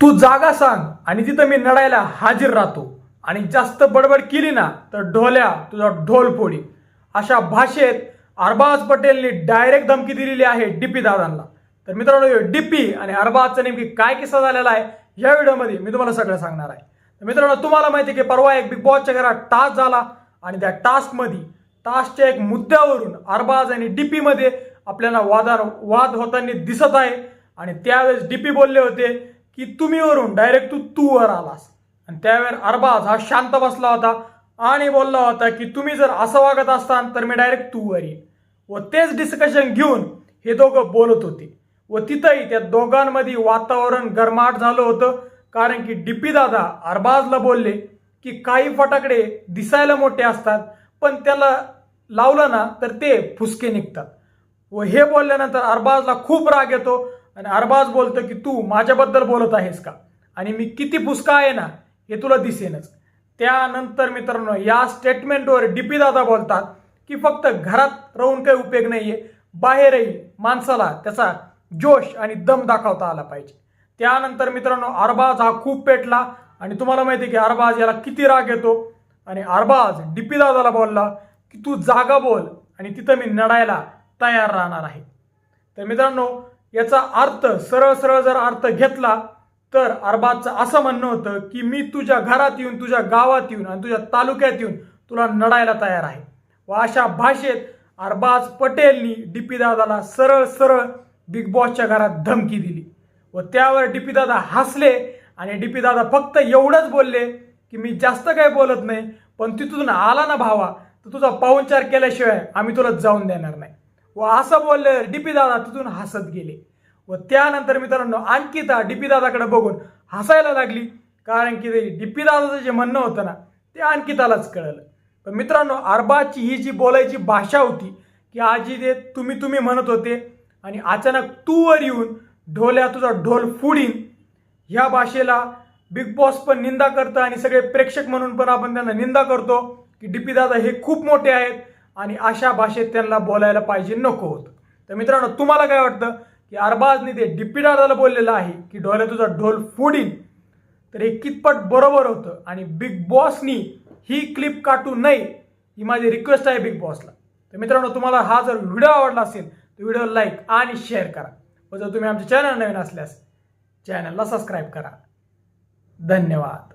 तू जागा सांग आणि तिथं मी नडायला हाजीर राहतो. आणि जास्त बडबड केली ना तर ढोल्या तुझा ढोल फोडी. अशा भाषेत अरबाज पटेलने डायरेक्ट धमकी दिलेली आहे डीपी दादांना. तर मित्रांनो डीपी आणि अरबाजचा नेमकी काय किस्सा झालेला आहे या व्हिडिओमध्ये मी तुम्हाला सगळं सांगणार आहे. तर मित्रांनो तुम्हाला माहिती आहे की परवा एक बिग बॉसच्या घरात टास्क झाला आणि त्या टास्कमध्ये टास्कच्या एक मुद्द्यावरून अरबाज आणि डीपीमध्ये आपल्याला वादार वाद होताना दिसत आहे. आणि त्यावेळेस डीपी बोलले होते की तुम्ही वरून डायरेक्ट तू तू वर आलास. आणि त्यावेळेस अरबाज हा शांत बसला होता आणि बोलला होता की तुम्ही जर असं वागत असताल तर मी डायरेक्ट तू वर येईन. व तेच डिस्कशन घेऊन हे दोघं बोलत होते. व तिथंही त्या दोघांमध्ये वातावरण गरमाट झालं होतं कारण की डीपी दादा अरबाजला बोलले की काही फटाकडे दिसायला मोठे असतात पण त्याला लावलं ना तर ते फुसके निघतात. व हे बोलल्यानंतर अरबाजला खूप राग येतो आणि अरबाज बोलतो की तू माझ्याबद्दल बोलत आहेस का? आणि मी किती फुसका आहे ना हे तुला दिसेनच. त्यानंतर मित्रांनो या स्टेटमेंटवर डीपी दादा बोलतात की फक्त घरात राहून काही उपयोग नाही आहे बाहेरही माणसाला त्याचा जोश आणि दम दाखवता आला पाहिजे. त्यानंतर मित्रांनो अरबाज हा खूप पेटला आणि तुम्हाला माहिती आहे की अरबाज याला किती राग येतो? आणि अरबाज डी पी दादाला बोलला की तू जागा बोल आणि तिथं मी नडायला तयार राहणार आहे. तर मित्रांनो याचा अर्थ सरळ सरळ जर अर्थ घेतला तर अरबाजचं असं म्हणणं होतं की मी तुझ्या घरात येऊन तुझ्या गावात येऊन आणि तुझ्या तालुक्यात येऊन तुला नडायला तयार आहे. व अशा भाषेत अरबाज पटेलनी डीपी दादाला सरळ सरळ बिग बॉसच्या घरात धमकी दिली. व त्यावर डीपी दादा हसले आणि डीपी दादा फक्त एवढंच बोलले की मी जास्त काही बोलत नाही पण तिथून आला ना भावा तर तुझा पाहुणचार केल्याशिवाय आम्ही तुला जाऊन देणार नाही. व असं बोलले डीपी दादा तिथून हसत गेले. व त्यानंतर मित्रांनो अंकिता डीपी दादाकडे बघून हसायला लागली. कारण की ते डीपी दादाचं जे म्हणणं होतं ना ते अंकितालाच कळलं. पण मित्रांनो अरबाजची ही जी बोलायची भाषा होती की आजी ते तुम्ही तुम्ही म्हणत होते आणि अचानक तू वर येऊन ढोल्या तुझा ढोल फुडीन ह्या भाषेला बिग बॉस पण निंदा करतं आणि सगळे प्रेक्षक म्हणून पण आपण त्यांना निंदा करतो की डीपी दादा हे खूप मोठे आहेत. आणि अशा भाषेत त्यांना बोलायला पाहिजे नको होतं तर मित्रांनो तुम्हाला काय वाटतं की अरबाजने ते डीपी बोललेलं आहे की डोळे तुझा ढोल फोडीन? तर हे कितपट बरोबर होतं? आणि बिग बॉसनी ही क्लिप काटू नये ही माझी रिक्वेस्ट आहे बिग बॉसला. तर मित्रांनो तुम्हाला हा जर व्हिडिओ आवडला असेल तर व्हिडिओ लाईक आणि शेअर करा. व जर तुम्ही आमच्या चॅनल नवीन असल्यास चॅनलला सबस्क्राईब करा. धन्यवाद.